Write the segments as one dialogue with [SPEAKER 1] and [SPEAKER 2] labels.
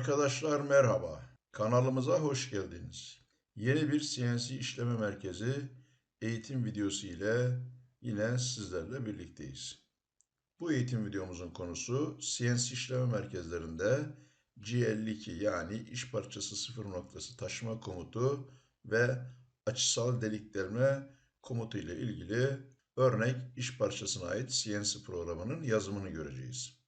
[SPEAKER 1] Arkadaşlar merhaba. Kanalımıza hoş geldiniz. Yeni bir CNC işleme merkezi eğitim videosu ile yine sizlerle birlikteyiz. Bu eğitim videomuzun konusu CNC işleme merkezlerinde G52 yani iş parçası sıfır noktası taşıma komutu ve açısal delik delme komutu ile ilgili örnek iş parçasına ait CNC programının yazımını göreceğiz.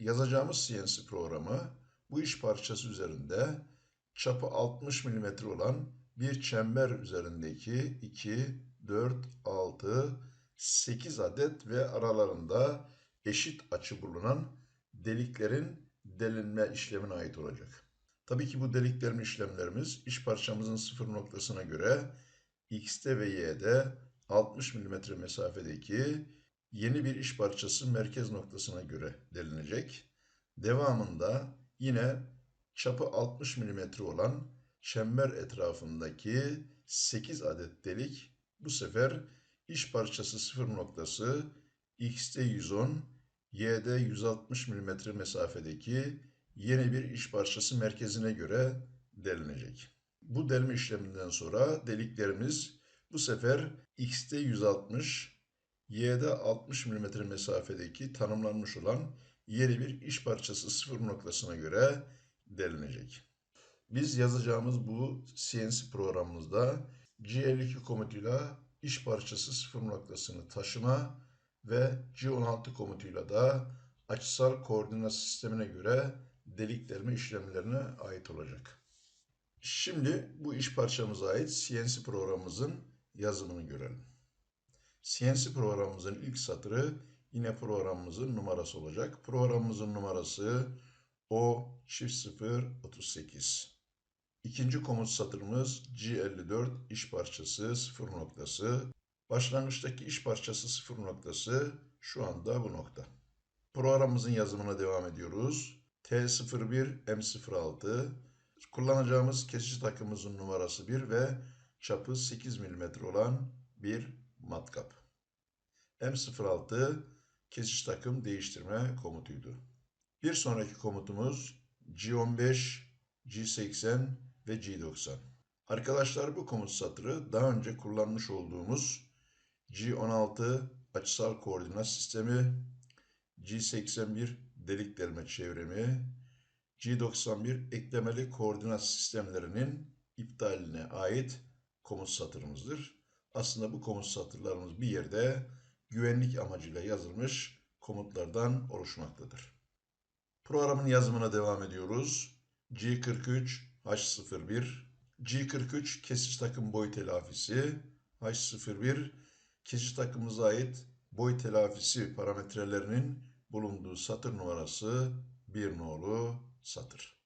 [SPEAKER 1] Yazacağımız CNC programı bu iş parçası üzerinde çapı 60 mm olan bir çember üzerindeki 2, 4, 6, 8 adet ve aralarında eşit açı bulunan deliklerin delinme işlemine ait olacak. Tabii ki bu delik delme işlemlerimiz iş parçamızın sıfır noktasına göre X'te ve Y'de 60 mm mesafedeki yeni bir iş parçası merkez noktasına göre delinecek. Devamında yine çapı 60 mm olan çember etrafındaki 8 adet delik bu sefer iş parçası sıfır noktası x'te 110, y'de 160 mm mesafedeki yeni bir iş parçası merkezine göre delinecek. Bu delme işleminden sonra deliklerimiz bu sefer x'te 160, y'de 60 mm mesafedeki tanımlanmış olan yeni bir iş parçası sıfır noktasına göre delinecek. Biz yazacağımız bu CNC programımızda G52 komutuyla iş parçası sıfır noktasını taşıma ve G16 komutuyla da açısal koordinat sistemine göre delik işlemlerine ait olacak. Şimdi bu iş parçamıza ait CNC programımızın yazımını görelim. CNC programımızın ilk satırı yine programımızın numarası olacak. Programımızın numarası O çift 0 38. İkinci komut satırımız G54 iş parçası sıfır noktası. Başlangıçtaki iş parçası sıfır noktası şu anda bu nokta. Programımızın yazımına devam ediyoruz. T01 M06 kullanacağımız kesici takımımızın numarası 1 ve çapı 8 mm olan bir matkap. M06 kesici takım değiştirme komutuydu. Bir sonraki komutumuz G15, G80 ve G90. Arkadaşlar bu komut satırı daha önce kullanmış olduğumuz G16 açısal koordinat sistemi, G81 delik delme çevrimi, G91 eklemeli koordinat sistemlerinin iptaline ait komut satırımızdır. Aslında bu komut satırlarımız bir yerde güvenlik amacıyla yazılmış komutlardan oluşmaktadır. Programın yazımına devam ediyoruz. G43 H01 G43 kesici takım boy telafisi H01 kesici takımımıza ait boy telafisi parametrelerinin bulunduğu satır numarası bir nolu satır.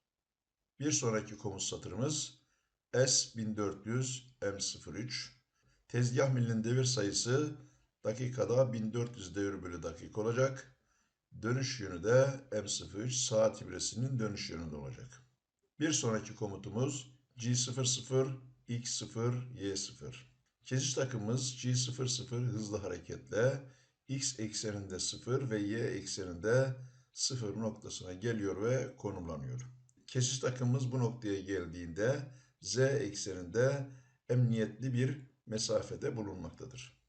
[SPEAKER 1] Bir sonraki komut satırımız S1400 M03 tezgah milinin devir sayısı dakikada 1400 devir bölü dakika olacak. Dönüş yönü de M03 saat ibresinin dönüş yönünde olacak. Bir sonraki komutumuz G00 X0 Y0. Keziş takımımız G00 hızlı hareketle X ekseninde 0 ve Y ekseninde 0 noktasına geliyor ve konumlanıyor. Keziş takımımız bu noktaya geldiğinde Z ekseninde emniyetli bir mesafede bulunmaktadır.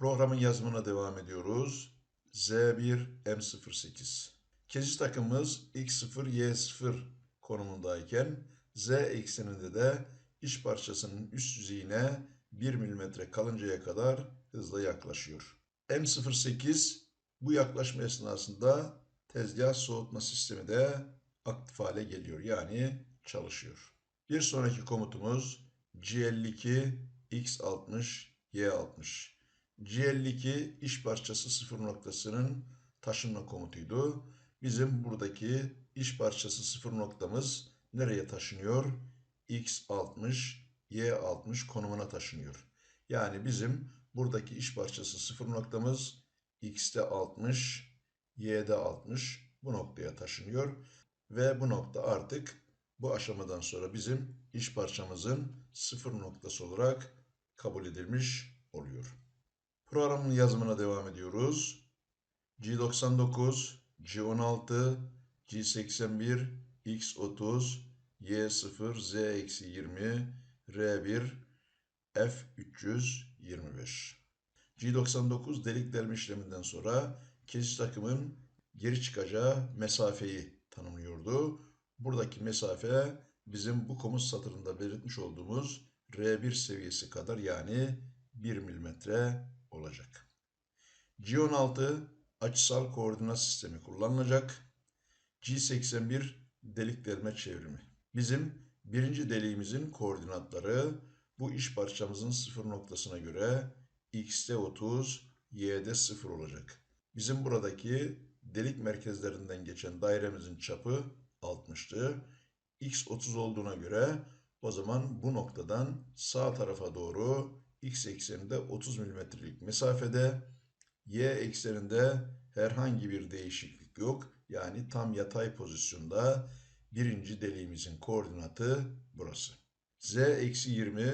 [SPEAKER 1] Programın yazımına devam ediyoruz. Z1 M08. Keziş takımımız X0 Y0 konumundayken Z ekseninde de iç parçasının üst yüzeyine 1 mm kalıncaya kadar hızla yaklaşıyor. M08 bu yaklaşma esnasında tezgah soğutma sistemi de aktif hale geliyor. Yani çalışıyor. Bir sonraki komutumuz G52 X60 Y60. G52 iş parçası sıfır noktasının taşınma komutuydu. Bizim buradaki iş parçası sıfır noktamız nereye taşınıyor? X60, Y60 konumuna taşınıyor. Yani bizim buradaki iş parçası sıfır noktamız X'te 60, Y'de 60 bu noktaya taşınıyor. Ve bu nokta artık bu aşamadan sonra bizim iş parçamızın sıfır noktası olarak kabul edilmiş oluyor. Programın yazımına devam ediyoruz. G99, G16, G81, X30, Y0, Z-20, R1, F325. G99 delik delme işleminden sonra kesici takımın geri çıkacağı mesafeyi tanımlıyordu. Buradaki mesafe bizim bu komut satırında belirtmiş olduğumuz R1 seviyesi kadar yani 1 milimetre olacak. G16 açısal koordinat sistemi kullanılacak. G81 delik delme çevrimi. Bizim birinci deliğimizin koordinatları bu iş parçamızın sıfır noktasına göre x'te 30, y'de 0 olacak. Bizim buradaki delik merkezlerinden geçen dairemizin çapı 60'tı. x 30 olduğuna göre o zaman bu noktadan sağ tarafa doğru x ekseninde 30 milimetrelik mesafede, y ekseninde herhangi bir değişiklik yok. Yani tam yatay pozisyonda birinci deliğimizin koordinatı burası. z eksi 20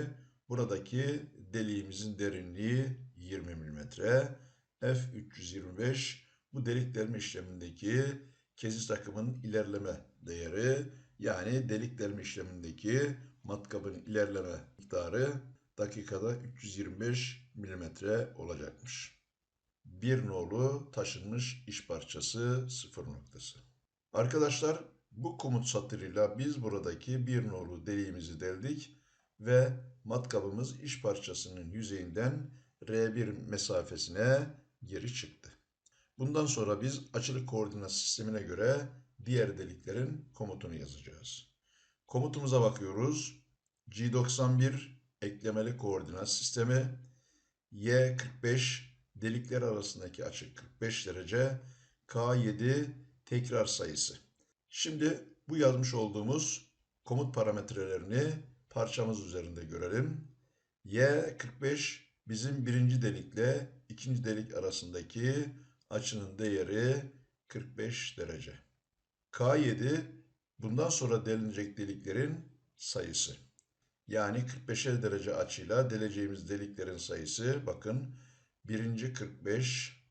[SPEAKER 1] buradaki deliğimizin derinliği 20 milimetre. F 325 bu delik delme işlemindeki kesit takımın ilerleme değeri yani delik delme işlemindeki matkabın ilerleme miktarı dakikada 325 milimetre olacakmış. Bir nolu taşınmış iş parçası sıfır noktası. Arkadaşlar bu komut satırıyla biz buradaki bir nolu deliğimizi deldik ve matkabımız iş parçasının yüzeyinden R1 mesafesine geri çıktı. Bundan sonra biz açılı koordinat sistemine göre diğer deliklerin komutunu yazacağız. Komutumuza bakıyoruz. G91 eklemeli koordinat sistemi. Y45 delikler arasındaki açı 45 derece. K7 tekrar sayısı. Şimdi bu yazmış olduğumuz komut parametrelerini parçamız üzerinde görelim. Y45 bizim birinci delikle ikinci delik arasındaki açının değeri 45 derece. K7 bundan sonra delinecek deliklerin sayısı. Yani 45'er derece açıyla deleceğimiz deliklerin sayısı bakın birinci 45,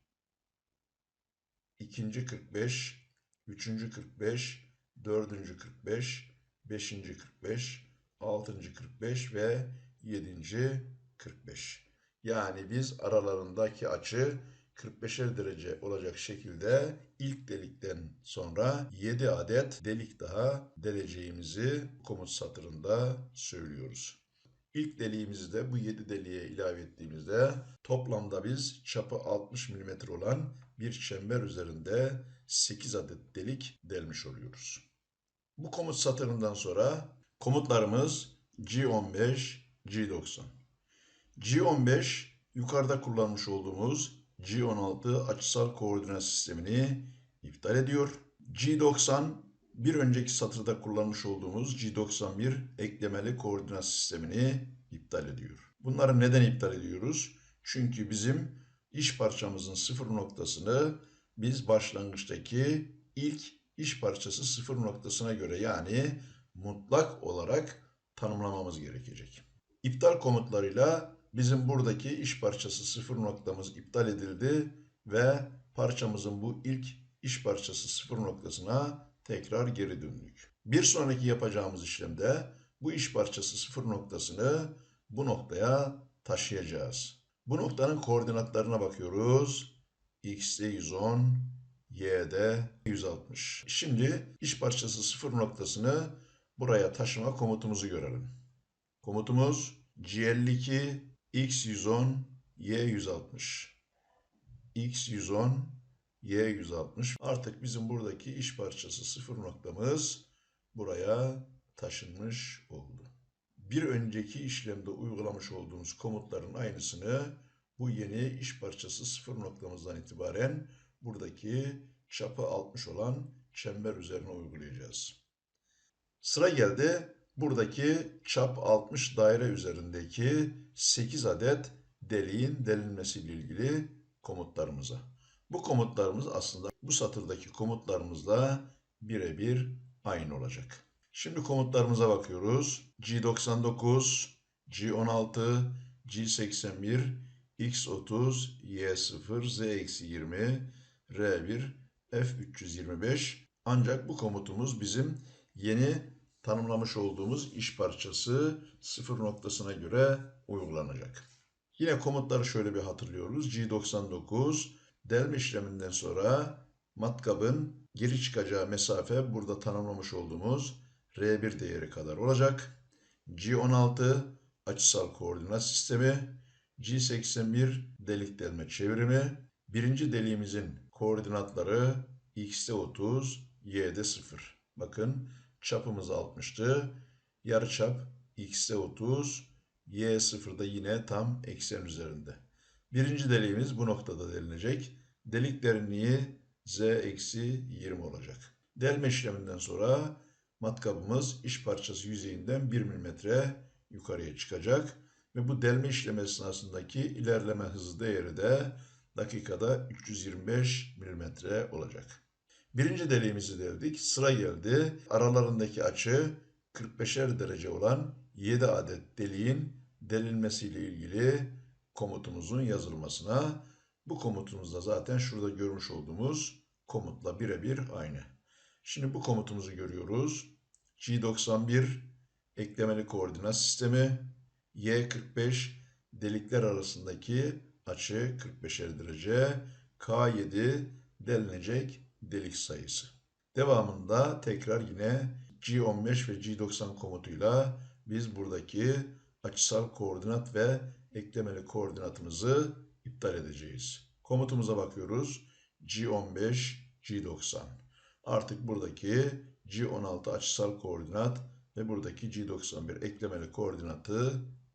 [SPEAKER 1] ikinci 45, üçüncü 45, dördüncü 45, beşinci 45, altıncı 45 ve yedinci 45. Yani biz aralarındaki açı 45'er derece olacak şekilde ilk delikten sonra 7 adet delik daha deleceğimizi komut satırında söylüyoruz. İlk deliğimizi de bu 7 deliğe ilave ettiğimizde toplamda biz çapı 60 mm olan bir çember üzerinde 8 adet delik delmiş oluyoruz. Bu komut satırından sonra komutlarımız G15, G90. G15 yukarıda kullanmış olduğumuz G16 açısal koordinat sistemini iptal ediyor. G90 bir önceki satırda kullanmış olduğumuz G91 eklemeli koordinat sistemini iptal ediyor. Bunları neden iptal ediyoruz? Çünkü bizim iş parçamızın sıfır noktasını biz başlangıçtaki ilk iş parçası sıfır noktasına göre yani mutlak olarak tanımlamamız gerekecek. İptal komutlarıyla bizim buradaki iş parçası sıfır noktamız iptal edildi ve parçamızın bu ilk iş parçası sıfır noktasına tekrar geri döndük. Bir sonraki yapacağımız işlemde bu iş parçası sıfır noktasını bu noktaya taşıyacağız. Bu noktanın koordinatlarına bakıyoruz. X'de 110, Y'de 160. Şimdi iş parçası sıfır noktasını buraya taşıma komutumuzu görelim. Komutumuz G52 X110 Y160. X110 Y160. Artık bizim buradaki iş parçası sıfır noktamız buraya taşınmış oldu. Bir önceki işlemde uygulamış olduğumuz komutların aynısını bu yeni iş parçası sıfır noktamızdan itibaren buradaki çapı 60 olan çember üzerine uygulayacağız. Sıra geldi buradaki çap 60 daire üzerindeki 8 adet deliğin delinmesiyle ilgili komutlarımıza. Bu komutlarımız aslında bu satırdaki komutlarımızla birebir aynı olacak. Şimdi komutlarımıza bakıyoruz. G99, G16, G81, X30, Y0, Z-20, R1, F325. Ancak bu komutumuz bizim yeni tanımlamış olduğumuz iş parçası sıfır noktasına göre uygulanacak. Yine komutları şöyle bir hatırlıyoruz. G99 delme işleminden sonra matkabın geri çıkacağı mesafe burada tanımlamış olduğumuz R1 değeri kadar olacak. G16 açısal koordinat sistemi, G81 delik delme çevirimi, birinci deliğimizin koordinatları x'te 30, y'de 0. Bakın çapımız 60'tı. Yarıçap x'te 30, y 0'da yine tam eksen üzerinde. Birinci deliğimiz bu noktada delinecek. Delik derinliği z eksi 20 olacak. Delme işleminden sonra matkabımız iş parçası yüzeyinden 1 mm yukarıya çıkacak ve bu delme işlemi esnasındaki ilerleme hızı değeri de dakikada 325 mm olacak. Birinci deliğimizi deldik. Sıra geldi. Aralarındaki açı 45'er derece olan 7 adet deliğin delinmesiyle ilgili komutumuzun yazılmasına. Bu komutumuz da zaten şurada görmüş olduğumuz komutla birebir aynı. Şimdi bu komutumuzu görüyoruz. G91 eklemeli koordinat sistemi, Y45 delikler arasındaki açı 45'er derece, K7 delinecek delik sayısı. Devamında tekrar yine G15 ve G90 komutuyla biz buradaki açısal koordinat ve eklemeli koordinatımızı iptal edeceğiz. Komutumuza bakıyoruz. G15, G90. Artık buradaki G16 açısal koordinat ve buradaki G91 eklemeli koordinatı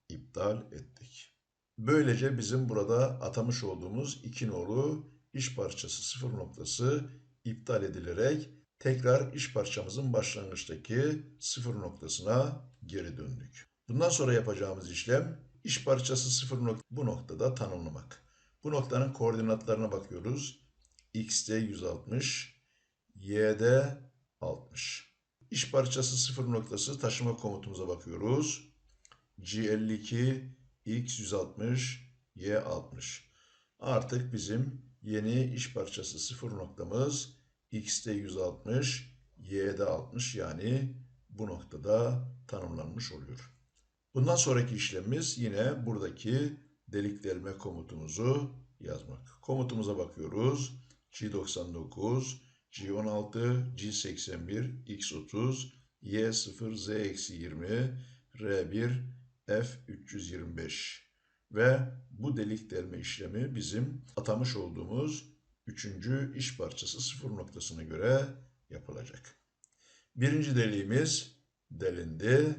[SPEAKER 1] iptal ettik. Böylece bizim burada atamış olduğumuz iki nolu iş parçası sıfır noktası iptal edilerek tekrar iş parçamızın başlangıçtaki sıfır noktasına geri döndük. Bundan sonra yapacağımız işlem iş parçası sıfır nokta bu noktada tanımlamak. Bu noktanın koordinatlarına bakıyoruz. X'de 160, Y'de 60. İş parçası sıfır noktası taşıma komutumuza bakıyoruz. G52, X160, Y60. Artık bizim yeni iş parçası sıfır noktamız X'de 160, Y'de 60 yani bu noktada tanımlanmış oluyor. Bundan sonraki işlemimiz yine buradaki delik delme komutumuzu yazmak. Komutumuza bakıyoruz. G99, G16, G81, X30, Y0, Z-20, R1, F325 ve bu delik delme işlemi bizim atamış olduğumuz üçüncü iş parçası sıfır noktasına göre yapılacak. Birinci deliğimiz delindi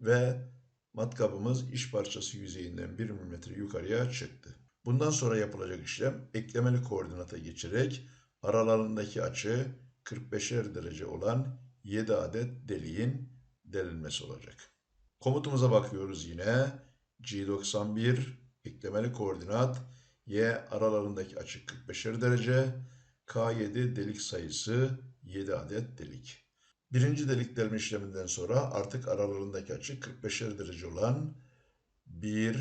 [SPEAKER 1] ve matkabımız iş parçası yüzeyinden 1 mm yukarıya çıktı. Bundan sonra yapılacak işlem eklemeli koordinata geçerek aralarındaki açı 45'er derece olan 7 adet deliğin delinmesi olacak. Komutumuza bakıyoruz yine. G91 eklemeli koordinat Y aralarındaki açı 45'er derece. K7 delik sayısı 7 adet delik. Birinci delik delme işleminden sonra artık aralarındaki açı 45'er derece olan 1,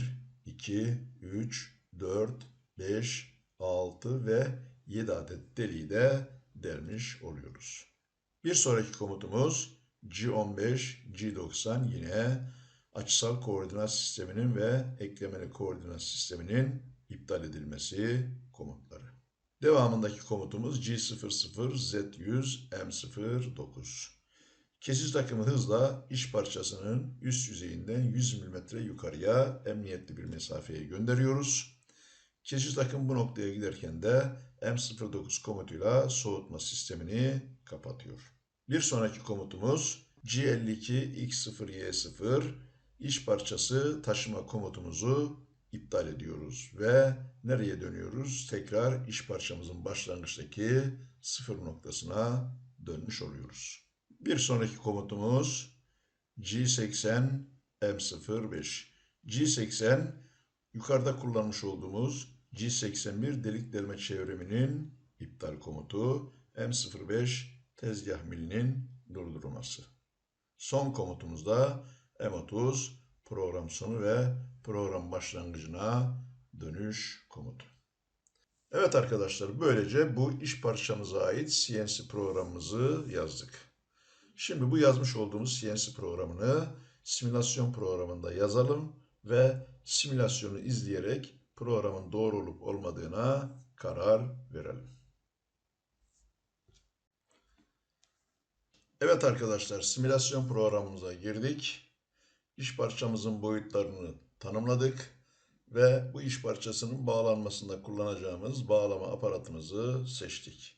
[SPEAKER 1] 2, 3, 4, 5, 6 ve 7 adet deliği de delmiş oluyoruz. Bir sonraki komutumuz G15, G90 yine açısal koordinat sisteminin ve eklemeli koordinat sisteminin iptal edilmesi komutları. Devamındaki komutumuz G00, Z100, M09. Kesit takımı hızla iş parçasının üst yüzeyinden 100 mm yukarıya emniyetli bir mesafeye gönderiyoruz. Kesit takım bu noktaya giderken de M09 komutuyla soğutma sistemini kapatıyor. Bir sonraki komutumuz G52X0Y0 iş parçası taşıma komutumuzu iptal ediyoruz ve nereye dönüyoruz? Tekrar iş parçamızın başlangıçtaki sıfır noktasına dönmüş oluyoruz. Bir sonraki komutumuz G80 M05. G80 yukarıda kullanmış olduğumuz G81 delik delme çevriminin iptal komutu. M05 tezgah milinin durdurulması. Son komutumuzda M30 program sonu ve program başlangıcına dönüş komutu. Evet arkadaşlar böylece bu iş parçamıza ait CNC programımızı yazdık. Şimdi bu yazmış olduğumuz CNC programını simülasyon programında yazalım ve simülasyonu izleyerek programın doğru olup olmadığına karar verelim. Evet arkadaşlar simülasyon programımıza girdik. İş parçamızın boyutlarını tanımladık ve bu iş parçasının bağlanmasında kullanacağımız bağlama aparatımızı seçtik.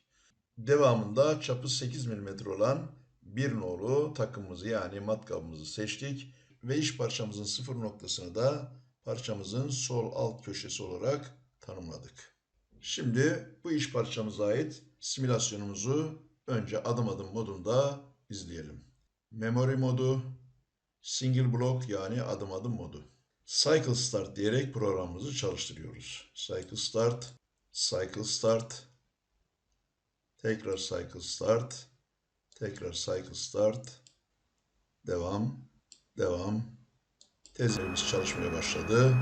[SPEAKER 1] Devamında çapı 8 mm olan bir nolu takımımızı yani matkabımızı seçtik ve iş parçamızın sıfır noktasını da parçamızın sol alt köşesi olarak tanımladık. Şimdi bu iş parçamıza ait simülasyonumuzu önce adım adım modunda izleyelim. Memory modu, single block yani adım adım modu. Cycle start diyerek programımızı çalıştırıyoruz. Cycle start, cycle start, tekrar cycle start, tekrar cycle start, devam, devam. Tezlerimiz çalışmaya başladı.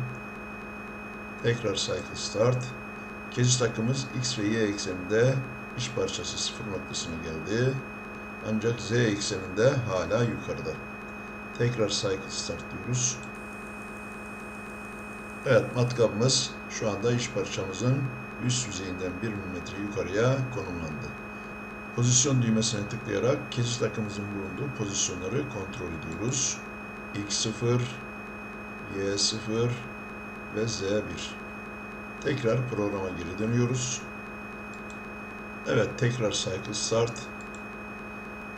[SPEAKER 1] Tekrar cycle start. Kesit takımız X ve Y ekseninde iş parçası sıfır noktasına geldi. Ancak Z ekseninde hala yukarıda. Tekrar cycle start diyoruz. Evet matkabımız şu anda iş parçamızın üst yüzeyinden 1 mm yukarıya konumlandı. Pozisyon düğmesine tıklayarak kesit takımımızın bulunduğu pozisyonları kontrol ediyoruz. X0, Y0 ve Z1. Tekrar programa geri dönüyoruz. Evet tekrar cycle start.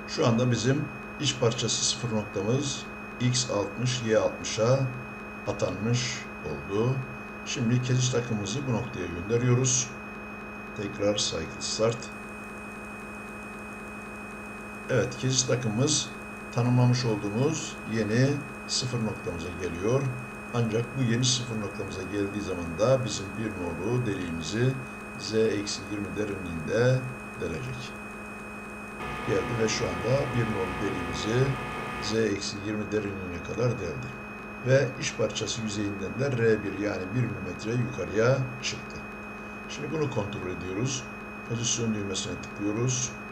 [SPEAKER 1] Şu anda bizim iş parçası sıfır noktamız X60, Y60'a atanmış oldu. Şimdi kesit takımımızı bu noktaya gönderiyoruz. Tekrar cycle start. Evet kesit takımımız tanımlamış olduğumuz yeni sıfır noktamıza geliyor. Ancak bu yeni sıfır noktamıza geldiği zaman da bizim bir nolu deliğimizi Z-20 derinliğinde delecek. Geldi ve şu anda bir nolu deliğimizi Z-20 derinliğine kadar deldi. Ve iş parçası yüzeyinden de R1 yani 1 mm yukarıya çıktı. Şimdi bunu kontrol ediyoruz. Pozisyon düğmesine tıklıyoruz.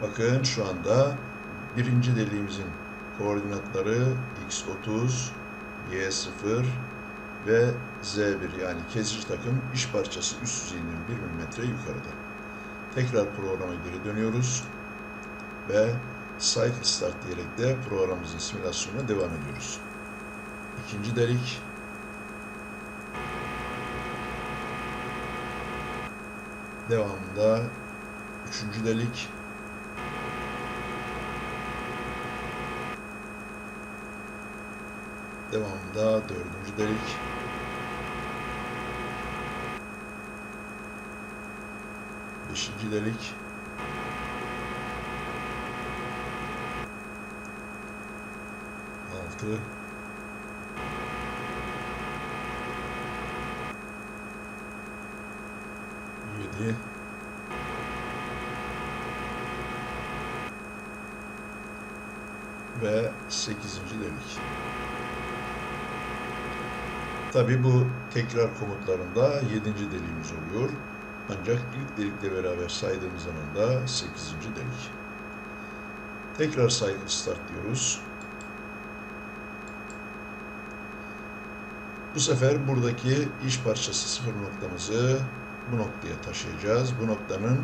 [SPEAKER 1] Bakın şu anda birinci deliğimizin koordinatları X30, Y0 ve Z1 yani kesici takım iş parçası üst yüzeyinden 1 mm yukarıda. Tekrar programa geri dönüyoruz ve Cycle Start diyerek de programımızın simülasyonuna devam ediyoruz. İkinci delik. Devamında üçüncü delik. Devamında dördüncü delik beşinci delik altı yedi ve sekizinci delik. Tabi bu tekrar komutlarında yedinci deliğimiz oluyor. Ancak ilk delikle beraber saydığımız zaman da sekizinci delik. Tekrar cycle start diyoruz. Bu sefer buradaki iş parçası sıfır noktamızı bu noktaya taşıyacağız. Bu noktanın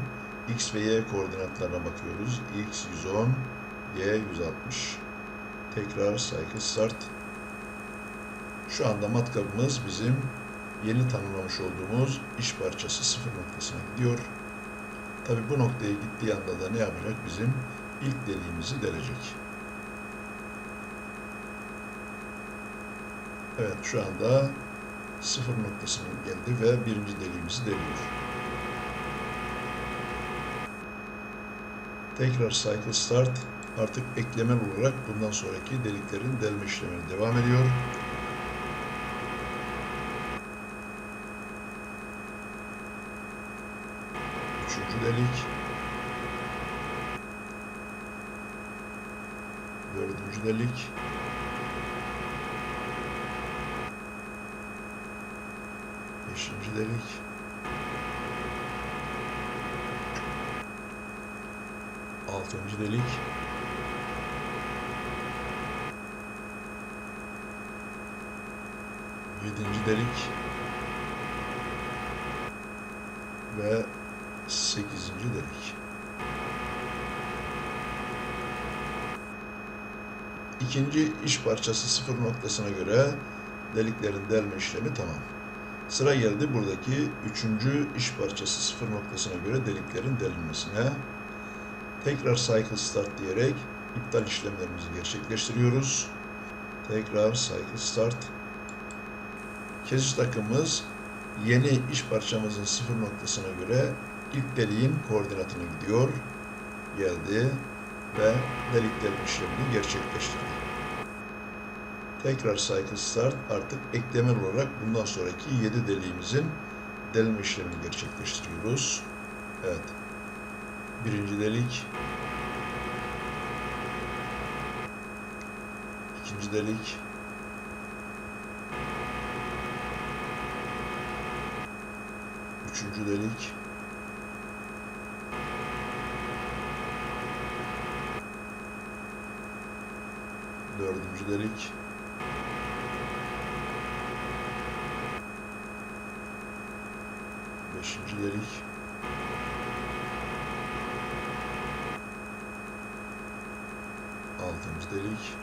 [SPEAKER 1] x ve y koordinatlarına bakıyoruz. x 110, y 160. Tekrar cycle start. Şu anda matkabımız bizim yeni tanımlamış olduğumuz iş parçası sıfır noktasına gidiyor. Tabi bu noktaya gittiği anda da ne yapacak? Bizim ilk deliğimizi delecek. Evet şu anda sıfır noktasına geldi ve birinci deliğimizi deliyor. Tekrar cycle start artık eklemel olarak bundan sonraki deliklerin delme işlemine devam ediyor. Delik. Dördüncü delik. Beşinci delik. Altıncı delik. Yedinci delik. Ve sekizinci delik. İkinci iş parçası sıfır noktasına göre deliklerin delme işlemi tamam. Sıra geldi buradaki üçüncü iş parçası sıfır noktasına göre deliklerin delinmesine. Tekrar cycle start diyerek iptal işlemlerimizi gerçekleştiriyoruz. Tekrar cycle start. Kesit takımımız yeni iş parçamızın sıfır noktasına göre ilk deliğin koordinatına gidiyor. Geldi ve delik delme işlemini gerçekleştirdi. Tekrar cycle start artık eklemel olarak bundan sonraki 7 deliğimizin delme işlemini gerçekleştiriyoruz. Evet. Birinci delik. İkinci delik. Üçüncü delik. Dördüncü delik. Beşinci delik. Altıncı delik.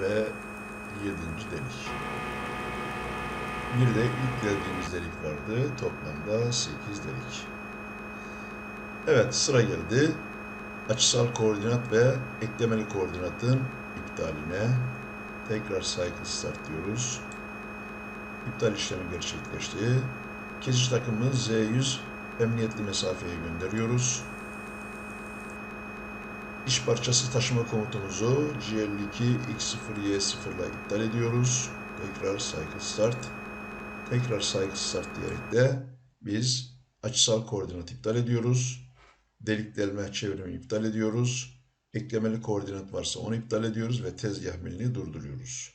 [SPEAKER 1] Ve yedinci delik. Bir de ilk geldiğimiz delik vardı. Toplamda sekiz delik. Evet sıra geldi. Açısal koordinat ve eklemeli koordinatın iptaline. Tekrar cycle start diyoruz. İptal işlemi gerçekleşti. Kesici takımımız Z100 emniyetli mesafeye gönderiyoruz. İş parçası taşıma komutumuzu GL2 X0Y0 ile iptal ediyoruz. Tekrar cycle start. Tekrar cycle start diyerek de biz açısal koordinat iptal ediyoruz. Delik delme çevrimi iptal ediyoruz. Eklemeli koordinat varsa onu iptal ediyoruz ve tezgah milini durduruyoruz.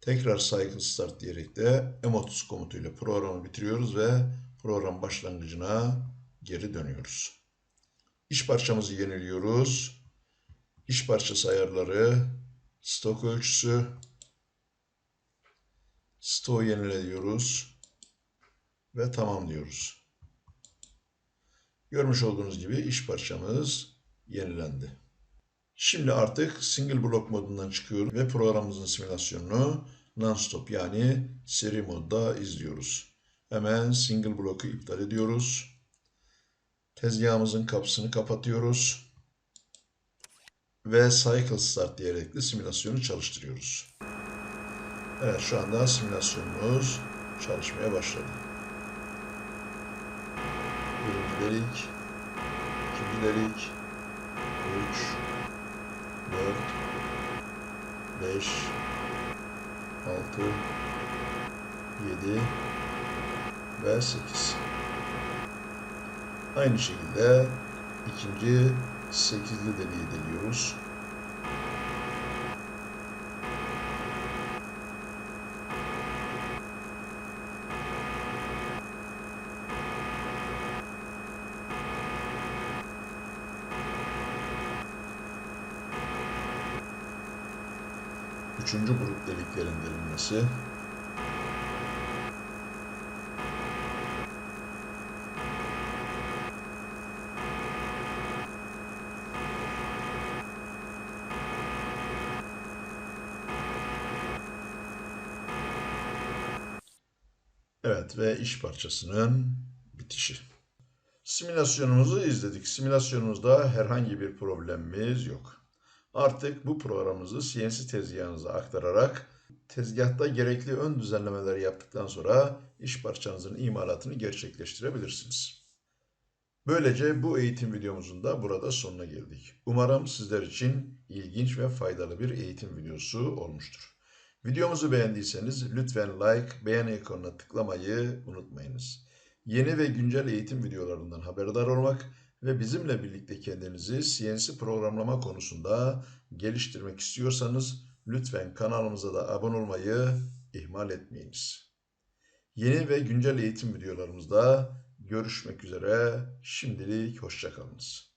[SPEAKER 1] Tekrar cycle start diyerek de M30 komutuyla programı bitiriyoruz ve program başlangıcına geri dönüyoruz. İş parçamızı yeniliyoruz. İş parçası ayarları, stok ölçüsü, stoğu yenile diyoruz ve tamam diyoruz. Görmüş olduğunuz gibi iş parçamız yenilendi. Şimdi artık single block modundan çıkıyoruz ve programımızın simülasyonunu non-stop yani seri modda izliyoruz. Hemen single block'u iptal ediyoruz. Tezgahımızın kapısını kapatıyoruz. Ve cycle start diyerek de simülasyonu çalıştırıyoruz. Evet şu anda simülasyonumuz çalışmaya başladı. Delik, ikinci delik, 3, 4, 5, 6, 7 ve 8. Aynı şekilde ikinci sekizli deliği deliyoruz. Üçüncü grup deliklerin delinmesi. Evet ve iş parçasının bitişi. Simülasyonumuzu izledik. Simülasyonumuzda herhangi bir problemimiz yok. Artık bu programımızı CNC tezgahınıza aktararak tezgahta gerekli ön düzenlemeleri yaptıktan sonra iş parçanızın imalatını gerçekleştirebilirsiniz. Böylece bu eğitim videomuzun da burada sonuna geldik. Umarım sizler için ilginç ve faydalı bir eğitim videosu olmuştur. Videomuzu beğendiyseniz lütfen like, beğen ikonuna tıklamayı unutmayınız. Yeni ve güncel eğitim videolarından haberdar olmak ve bizimle birlikte kendinizi CNC programlama konusunda geliştirmek istiyorsanız lütfen kanalımıza da abone olmayı ihmal etmeyiniz. Yeni ve güncel eğitim videolarımızda görüşmek üzere. Şimdilik hoşçakalınız.